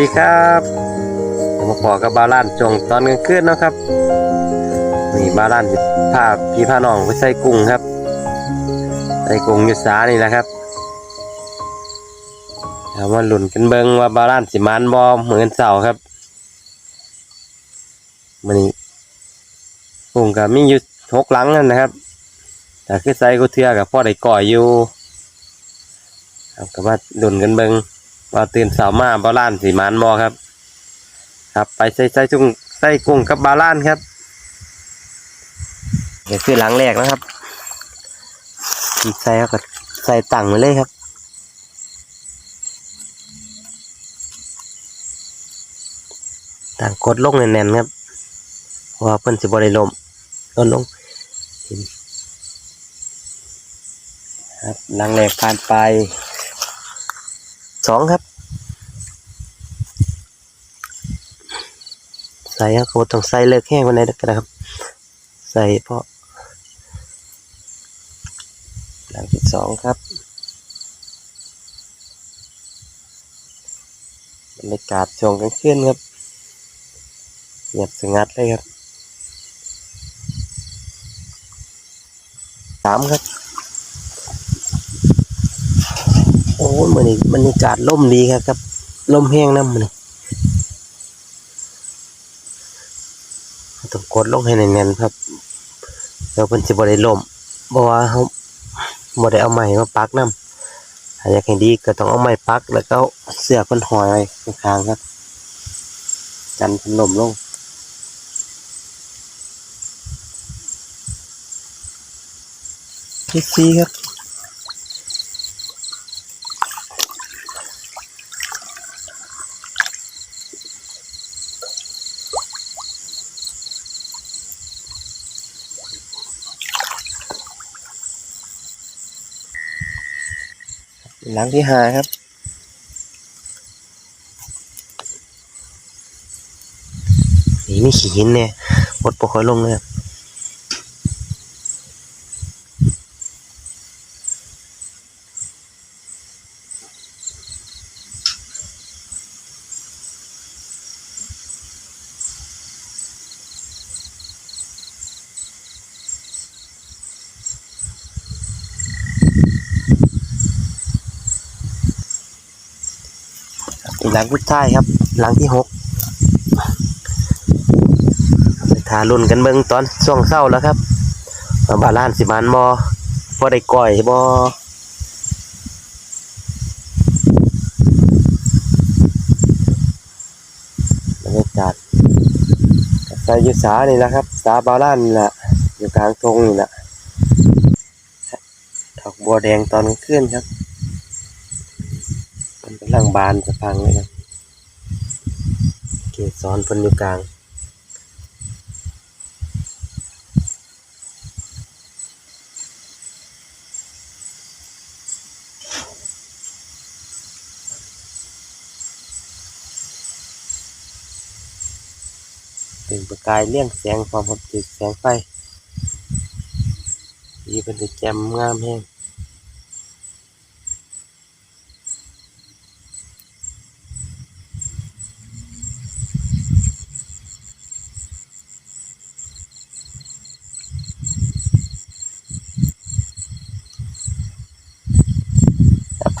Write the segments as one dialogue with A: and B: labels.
A: ดีครับมาขอกับบาลานจงตอนกลางคืนนะครับนี่บาลานพาพี่พาน้องไปใส่กุ้งครับใส่กุ้งยู่สานี่แหละครับเอามาหลุนกันเบิงว่าบาลานสิมันบอเหมือนเสาครับมันนี่กุ้งกับมีอยู่หกหลังนั่นนะครับแต่คือใส่กูเทือกับพ่อได้ก่อยอยู่ครับก็มาหลุนกันเบิง ว่าตื่นสาวมาบาลานสีมันบอครับ ครับ ไปใส่ใส่จุงใส่กุ้งกับบาลานครับเดี๋ยวคือหลังแรกนะครับอีกใส่ก็ใส่ตังไปเลยครับต่างกดลงแน่นๆครับพราะว่าเพิ่นสิบ่ได้ลมลดลงครับหลังแรกผ่านไป สองครับใส่ครับผมต้องใส่เลิกแห้งวันไหนก็ได้ครับ ใส่เพราะหลังที่สองครับบรรยากาศช่วงกลางคืนครับเงียบสงัดเลยครับสามครับ โอ้ยมันนี่บรรยากาศล่มดีครับครับล่มแห้งน้ำมันนี่ต้องกดลงให้แน่นๆครับเดี๋ยวมันจะบ่ได้ล่มเพราะว่าเขาบ่ได้เอาไม้มาปักน้ำถ้าอยากให้ดีก็ต้องเอาไม้ปักแล้วก็เสื้อคนหอยไว้ข้างๆครับ กันพันลมลงที่ซีครับ หลังที่ห้าครับ นี่ไม่ขี้หินเนี่ยหมดปกคอยลงเลยครับ หลังพุดท้ายครับ หลังที่หกทารุ่นกันเบิ่งตอนช่วงเศร้าแล้วครับบาลานสิมันบอพอได้ก่อยบอบรรยากาศใส่ยุสานี่แหละครับ สาบาลานนี่แหละอยู่กลางทงนี่แหละดอกบัวแดงตอนกลางคืนครับ มันกำลังบานสะพังเลยครับเกสรเพิ่นอยู่กลางเป็นประกายเลี่ยงแสงความผมติดแสงไฟดีเป็นสิแจมงามแห้ง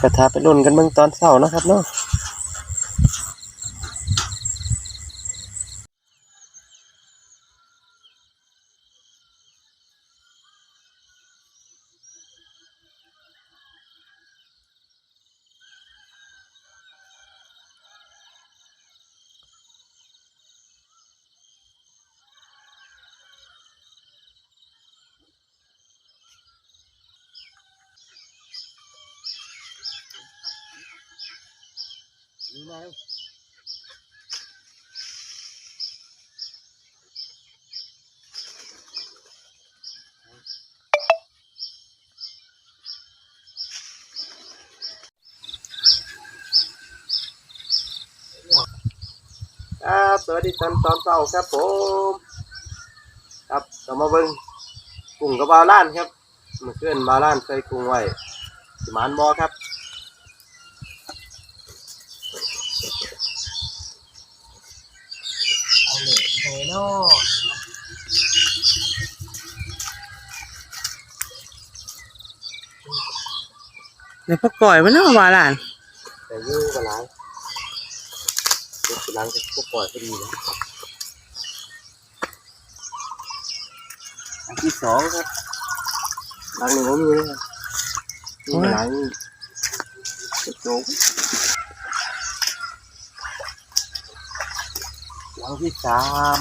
A: กระทาไปรุ่นกันเบิ่งตอนเช้านะครับเนาะ มาแล้วครับสวัสดีตอนตอนเช้าครับผม ครับก็มาเบิ่งกุ้งกับบาล้านครับมาเคลื่อนบาล้านใส่กุ้งไว้สิมานบอครับ
B: เดี๋ยวพอก่อยมันเนาะว่าหลาน
A: แต่ยู่กับล้างเด็กล้างจะพวกปล่อยก็ดีนะอันที่สองครับล้างหนึ่งก็มีนะครับนี่ล้างโจ๊กล้างที่สาม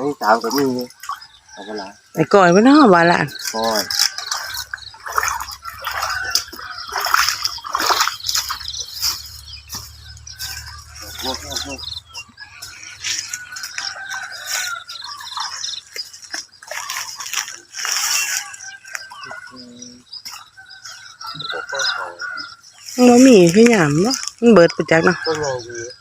A: อันที่สามก็มีเอาไปล้าง
B: ไอ้ก่อยมันเนาะว่าหลาน
A: ก่อนโอ้โหโอ้โห
B: มันบ่มีคือหยามเนาะมันเบิดไปจักเนาะ
A: ก็งงดี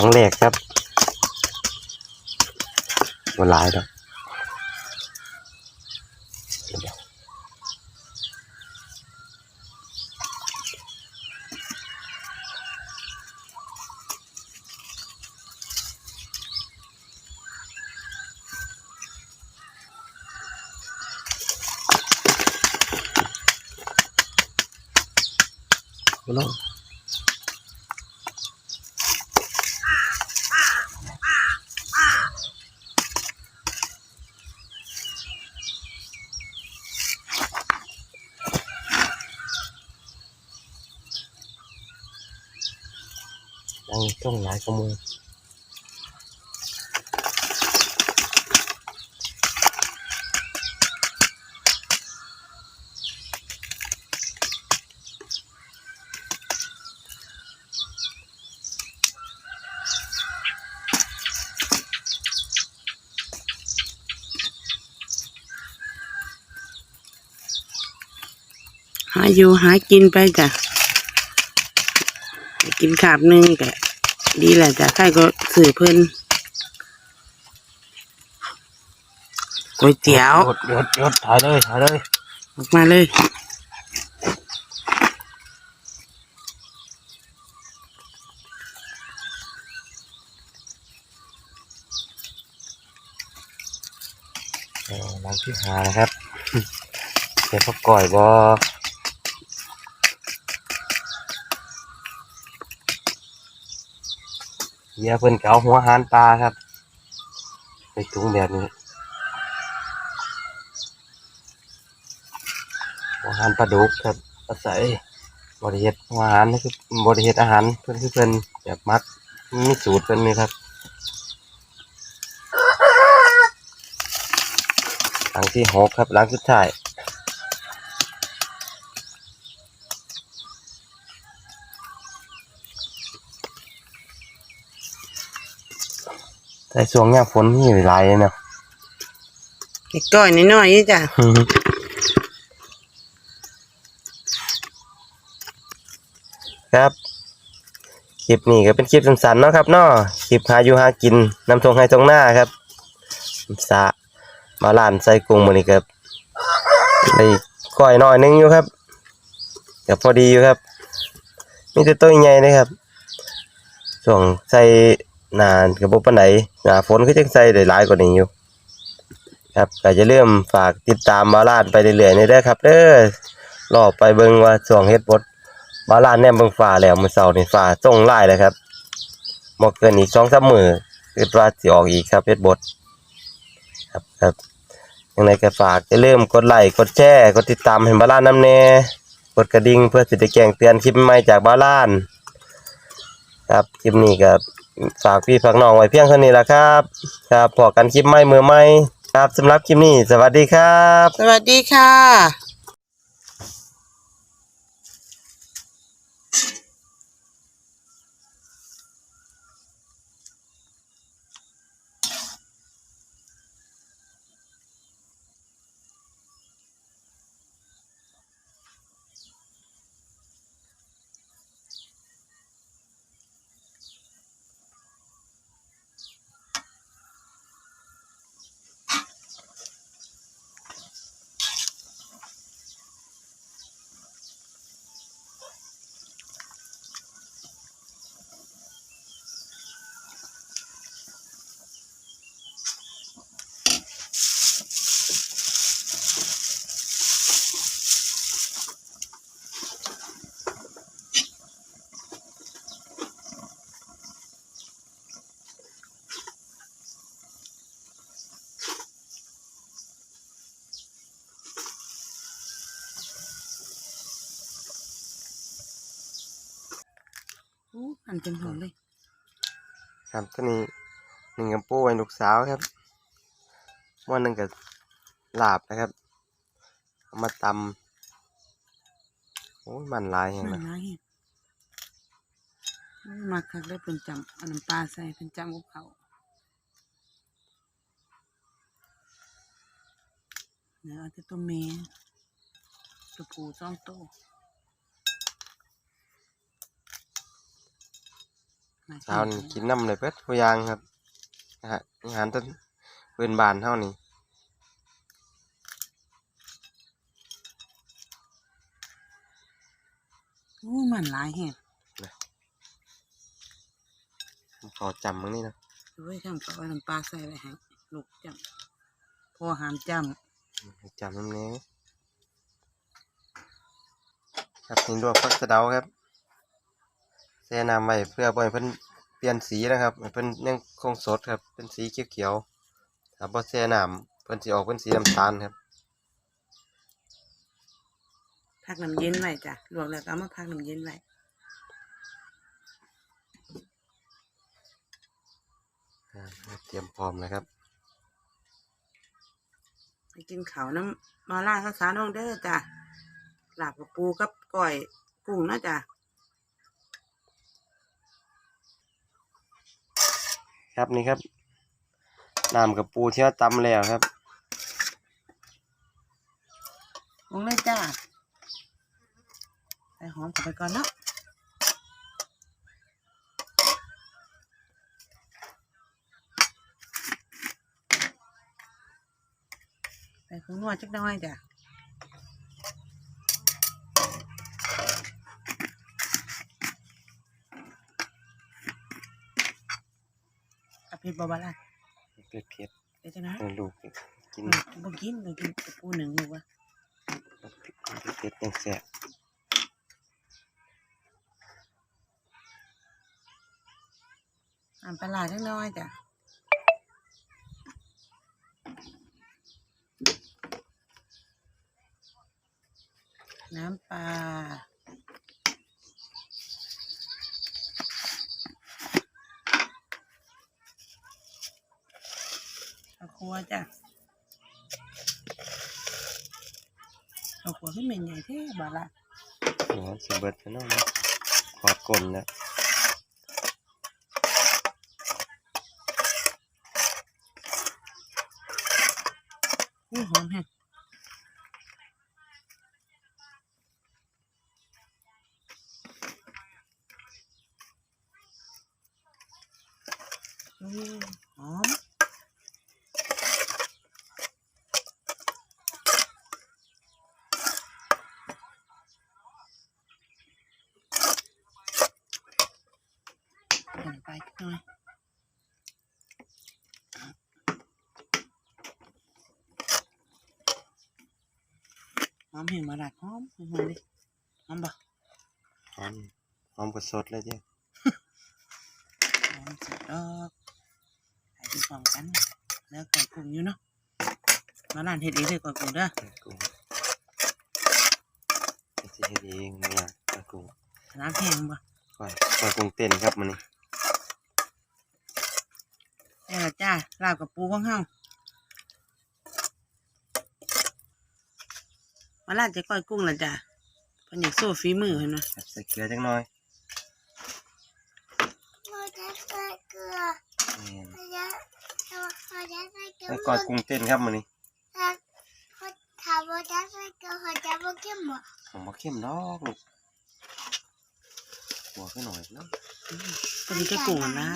A: ครั้งแรกครับวันหลายครับ
B: ลง
A: ยัง ต้องหลายขโมย
B: หาอยู่หากินไปจ้ะกินขาบนึงก็ ดีแหละจ้ะใครก็สื่อเพิ่นก๋วยเตี๋ยว
A: หยดหยดหยดถ่ายเลยถ่ายเลย
B: ออกมาเลย
A: เออหลังที่หานะครับเดี๋ยวพอก่อยบอ เฮียเพิ่นเก๋าหัวหานปลาครับใส่ถุงแบบนี้หัวหานปลาดุกครับอาศัยบริเฮ็ดหัวหานนี่คือบริเฮ็ดอาหารเพิ่อนคือเพิ่นแบบมักมีสูตรเพิ่นนี่ครับหลังที่หกครับหลังสุดท้าย แต่ช่วงเนี้ยฝนมีหลายเลยเนาะ
B: ไอ้ก้อยน้อยๆนี่จ้ะ
A: ครับคลิปนี้ก็เป็นคลิปสั้นๆเนาะครับเนาะคลิปหาอยู่หากินนำทงให้ตรงหน้าครับสะมาล้านใส่กรุงมันนี่ครับได้ก้อยน้อยหนึงอยู่ครับก็พอดีอยู่ครับมีแต่ตัวใหญ่เลยครับช่วงใส่ นานกับบปานใดหนาฝนก็จังใส่ได้หลายกว่านี้อยู่ ครับก็จะเริ่มฝากติดตามบาลานไปเรื่อยๆนี่เด้ครับเด้อรอไปเบิ่งว่าช่วงเฮ็ดบดบาลานแนมเบิ่งฟ้าแล้วมื้อเช้านี่ฟ้าส่งลายแล้วครับบ่เกินอีก2-3มื้อคิดว่าสิออกอีกครับเฮ็ดบดครับครับยังไงก็ฝากอย่าลืมกดไลค์กดแชร์กดติดตามให้บาลานนำแน่กดกระดิ่งเพื่อสิได้แจ้งเตือนคลิปใหม่จากบาลาน ครับคลิปนี้ก็ ฝากพี่ฝากน้องไว้เพียงเท่านี้ละครับ ครับพอกันคลิปใหม่มือใหม่ครับสำหรับคลิปนี้ สวัสดีครับ
B: สวัสดีค่ะ โอ้อันเป็นหอมเลย
A: ครับตัวนี้หนึ่งกับปูไว้ลูกสาวครับวันหนึ่งกับลาบนะครับเอามาตำโอ้ยมันหลายอย่าง
B: มัน
A: นะ
B: ร้ายเห็ดโอ้ยมาคักได้เป็นจำเอาน้ำปลาใส่เป็นจำกับเขาวเดี๋ยวเอาแต่ตัวเมย์ตัวผูสองตัว
A: เช้านี่กินน้ำเลยเพ็ดผู้ยางครับนะฮะอาหารต้นเปืนบานเท่านี้
B: โอ้ยมันหลายเห็ด
A: ผมขอจำมั้งนี่นะ
B: ดูไว้ข้างก็เอาน้ำปลาใส่ไว้ให้ลูกจำพอหามจ
A: จำน้ำนี้ครับนี่ลวกฟักสะเดาครับ แช่น้ำไว้เพื่อบ่ให้เพิ่นเปลี่ยนสีนะครับให้เพิ่นยังคงสดครับ เป็นสีเขียวๆถ้าบ่แช่น้ำเพิ่นสิออกเป็นสีน้ำตาลครับำ
B: พักน้ำเย็นไว้จ้ะลวกแล้วก็เอามาพักน้ำเย็นไว้
A: อ่าเตรียมพร้อมนะครับ
B: ไปกินข้าวน้ำมาล่าข้าวสารน้องเด้อจ้ะลาบกับปูกับก้อยกุ้งนะจ้ะ
A: ครับนี่ครับน้ำกับปูที่เราตำแล้วครับ
B: ลงเลยจ้ะใส่หอมเข้าไปก่อนเนาะใส่ผงนัวจักหน้อยจ้ะกับเผ็ดบาบาล่ะ
A: เผ็ดเผ็ด
B: เดี๋ยวจะนะ
A: ๆให้ลูกกิน
B: บ่กินบ่กินกับปูหนึ่งลูกวะ
A: เผ็ดๆยังแซ่บ
B: อ่านปลาร้าจักหน้อยจ้ะน้ำปลาข้า วคั่วจ้ะข้าวคั่วขึ้นเป็นใหญ่แท้บ่ละ
A: เดี๋ยวสิเบิดซะเนาะนะขอดกลนแล้ว
B: อุ้ยหอมแฮะอุ้ยหอม อม เห็นมาดัดหอมหอมเลยหอมบ่
A: หอมหอมกว่าสดเลยเจ้
B: หอมสุดดอกใส่ที่พร้อมกันแล้วก่อยกุ้งอยู่เนาะมาร้านเฮ็ดเองเลยก่อยกุ้งเด้อ
A: กุ้งจะเฮ็ดเองเนี่ยก้อยกุ้ง
B: น้ำแพงบ่
A: ก้อยก้อยกุ้งเต้นครับมันนี่
B: ได้ละจ้าลาบกับปูของเฮา มาร้านจะก่อยกุ้งละจ้าเพิ่นอยากโซ่ฝีมือเห็นไหม
A: ครับใส่เกลือจังหน่อย
C: เราจะใส่เกลือ
A: นี่
C: เราจะเราจะใส่เกลือ
A: แล้วก้อยกุ้งเต้นครับมันนี่
C: ถ้าถามว่าจะใส่เกลือเขาจะบอกเข้มหมด
A: ของบ่เข้มดอกลูกหัวขึ้นหน่อยเนาะ
B: ตัวนี้ก็กุ้งอะนะ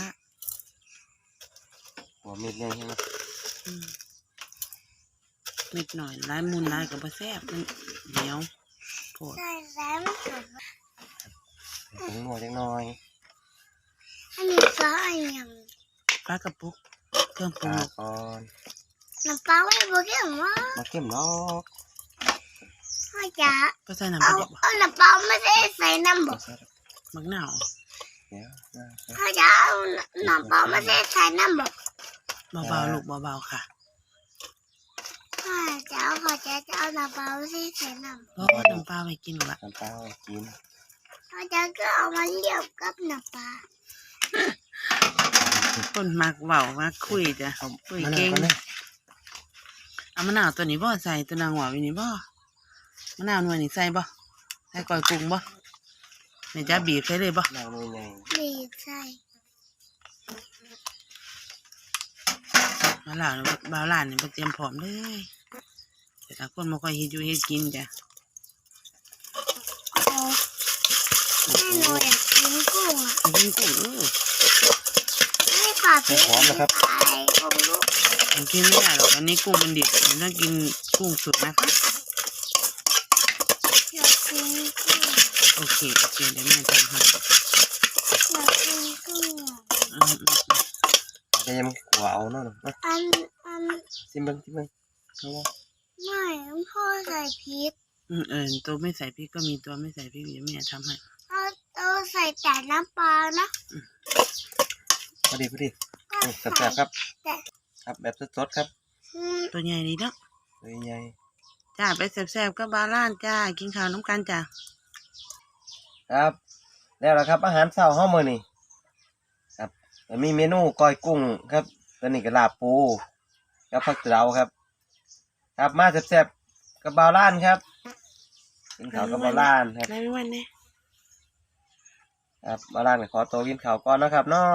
A: หัวเม็ดใหญ่ใช่ไหม
B: อืมนิดหน่อยลายมุนลายกับบ่แซ่บมัน เหนียวโผด
C: ใส่แล้วมันสุด
A: ใส่ผงนัวจังหน่อย
C: อันนี้ก็อันยัง
B: ปลากระปุกเครื่องปรุ
A: ตาง
B: รส
A: ก่อน
C: น้ำปลาไม่บอกเข้มหมด
A: บ่เข้มดอก
C: เขาจะ
B: ก็ใส่น้ำป
C: เอา
B: ลาดิบบ่
C: เอาน้ำปลาไม่ได้ใส่น้ำบ
A: บ่
C: ก
A: ใส่ดอก
B: มักหนาว
A: เดี๋ยวนะใส่
C: เขาจะเอาน้ำปลาไม่ได้ใส่น้ำบก
B: เบาๆลูกเบาๆค่ะ
C: เขา จะเอาเขาจะเอาน้ำปลาไม่ได้ใส่น้ำ
B: เพราะว่าน้ำปลาไม่กินหรอกละ
A: น้ำปลาไว้กิน
C: เขาจะก็เอามาเลี้ยบกับน้ำปลา
B: คนมักเบามักคุยจ้ะ
A: เอา
B: คุย
A: มะนา
B: เก่
A: ว
B: ง
A: ก่อนนะ
B: เอามะนาวตัวนี้บ่ใส่ตัวนางหวานวินี่บ่มะนาวหน่วยนี่ใส่บ่ใส่ก้อยกุ้งบ่แม่จ้าบีบใส่เลยบ่
A: มะนาวหน่วยใหญ่
C: ดีใส่
B: มาหลานบ่าวหลานนี่บ่เตรียมพร้อมเลย แต่ถ้าคนบ่ค่อยเฮ็ดอยู่เฮ็ดกินจ้ะ
C: โอ้แม่หนูอยากกินกุ้งอะ
B: กินกุ้งเออ
C: ไม่ปลาพี่ไปของลูก
B: มันกินไม่ได้หรอกอันนี้กุ้งมันดิบมันต้องกินกุ้งสดนะคะ
C: อยากกินกุ้ง
B: โอเคโอเคเดี๋ยวแม่ทำให้
C: อยากกินกุ้ง
B: อืมอืมอืม
A: จะยังขัวเอาเนา
C: พ่อใส่พริก
B: อืมเออตัวไม่ใส่พริกก็มีตัวไม่ใส่พริกเดี๋ยวแม่ทำให้
C: เอาเอาใส่แต่น้ำปลานะ
A: พอดีพอดี
C: ก็
A: นี่
C: ใส่
A: แซ่บๆครับ
C: แต่
A: ครับแบบสดๆครับ
C: อืม
B: ตัวใหญ่ดีเนาะ
A: ตัวใหญ่
B: จ้าไปแซ่บๆกับบาล่านจ้ากินข้าวน้ำกันจ้า
A: ครับ แล้วล่ะครับ อาหารเช้าเฮามื้อนี้ครับแล้วมีเมนูก้อยกุ้งครับตัวนี้ก็ลาบปูกับผักเตาครับ ครับมาแซ่บๆ กับบาวล้านครับกินข้าวกับบาวล้านครับ
B: ได้ไหมวันนี้
A: ครับบาวล้านก็ขอตัวกินข้าวก่อนนะครับเนาะ